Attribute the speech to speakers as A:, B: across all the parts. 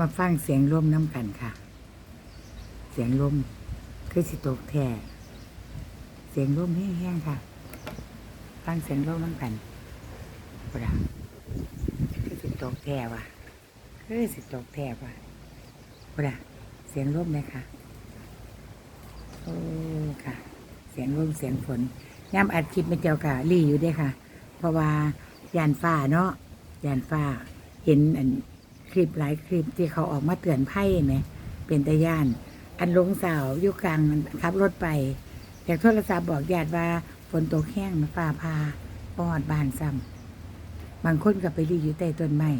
A: มาฟังเสียงลมน้ำกันค่ะ เสียงลมคือสิตกแท่เสียงลมแห้งๆค่ะฟังเสียงลมน้ำกันปะคือสิตกแท่ว่ะคือสิตกแท่ว่ะปะเสียงลมไหมคะโอ้ค่ะ เสียงลมเสียงฝนย่ำอัดคลิปไม่เจ้ากะรีอยู่เด้ค่ะ เพราะว่ายานฟ้าเนาะยานฟ้าเห็นอัน ลิปหลายคลิปที่เขาออกมาเตือนไพ่ไหมเป็นตาย่าน อันลงสาวอยู่กลางขับรถไปแต่โทรศัพท์บอกญาติว่าฝนตกแห้งฟ้าพาปอดบานซ้ำบางคนก็ไปรีอยู่ใต้ต้นไม้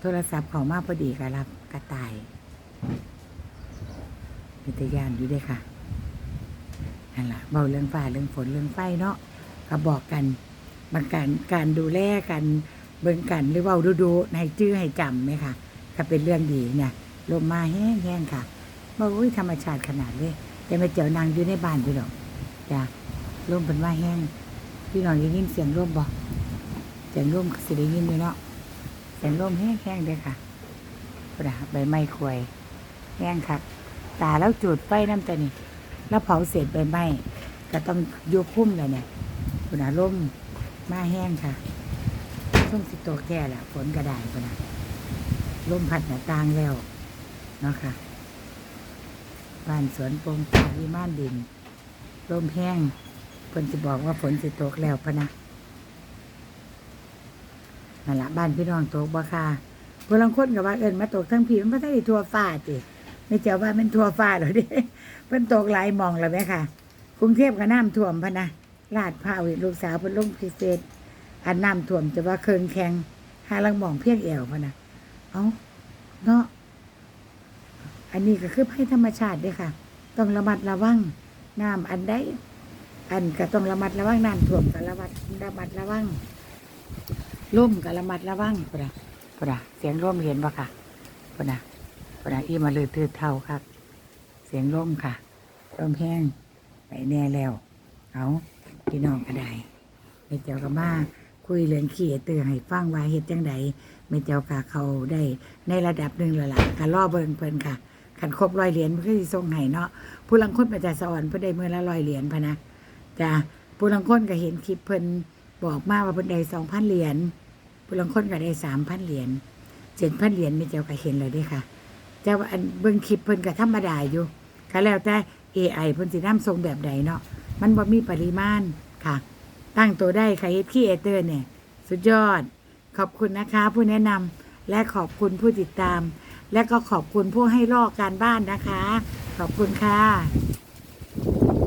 A: โทรศัพท์เขามาพอดีก็รับกระต่ายเป็นตาย่านอยู่ด้วยค่ะนั่นละเบาเรื่องฟ้าเรื่องฝนเรื่องไฟเนาะก็บอกกันบางการการดูแลกัน เบิ่งกันหรือว่าดูดูให้จื้อให้จำไหมคะก็เป็นเรื่องดีเนี่ยลมมาแห้งๆค่ะว่าอุ้ยธรรมชาติขนาดเลยแต่ไม่เจ้านางอยู่ในบ้านพี่หรอกจ้ะลมเป็นว่าแห้งพี่น้องได้ยินเสียงลมบ่เสียงลมสิได้ยินอยู่เนาะเสียงลมแห้งๆเลยค่ะกระใบไม้ควยแห้งค่ะตาแล้วจุดไฟน้ำต่นี่แล้วเผาเสร็จใบไม้ก็ต้องโยกพุ่มเลยเนี่ยคุณอาล่มมาแห้งค่ะ ช่วงสิโตกแก่แหละฝนกระดานคุณอาล่มพัดหน้าต่างแล้วเนาะค่ะบ้านสวนปงตาวิมานดินล่มแห้งเพิ่นจะบอกว่าฝนสิตกแล้วพะนะนั่นละบ้านพี่น้องตกบ่ค่ะพลังคนกับว่าเอิญมาตกทั้งผีมันไม่ได้ทั่วฟ้าจิไม่เจ้าว่ามันทั่วฟ้าหรอเดิเพิ่นตกหลายมองแล้วไหมค่ะกรุงเทพก็น้ำท่วมพะนะลาดพร้าวลูกสาวเพิ่นลงพิเศษ อันน้ำท่วมจะว่าเคิงแข็งหาลังมองเพียงเอวพะนะเอาเนาะอันนี้ก็คือภัยธรรมชาติด้อค่ะ ต้องระมัดระวังน้ำอันใดอันก็ต้องระมัดระวังน้ำท่วมก็ระมัดระมัดระวังล่มก็ระมัดระวังปะปะเสียงร่มเห็นปะค่ะปะนะปนาอีมาเลยตืดเท่าครับเสียงลมค่ะลมแห้งไปแน่แล้ว เอาพี่น้องก็ได้ไม่เจ้าก็มา คุยเรื่องขี้เตือให้ฟังว่าเฮ็ดจังใดไม่เจ้าค่ะเขาได้ในระดับหนึ่งแล้วล่ะก็ล่อเบิงเพิ่นค่ะขันครบร้อยเหรียญเพื่อสิส่งให้เนาะผู้ลังคนมาจากสวรรค์เพิ่นได้เมื่อละร้อยเหรียญพะนะจ้ะผู้ลังคนก็เห็นคลิปเพิ่นบอกมาว่าเพิ่นได้สองพันเหรียญผู้ลังคนก็ได้สามพันเหรียญเจ็ดพันเหรียญไม่เจ้าก็เห็นเลยด้ค่ะแต่ว่าเบิ่งคลิปเพิ่นก็ธรรมดาอยู่ก็แล้วแต่ AI เพิ่นสินำทรงแบบใดเนาะมันบ่มีปริมาณค่ะ ตั้งตัวได้ค่ะเฮ็ดคีเอเตอร์เนี่ย สุดยอด ขอบคุณนะคะผู้แนะนำและขอบคุณผู้ติดตาม และก็ขอบคุณผู้ให้ลอกการบ้านนะคะ ขอบคุณค่ะ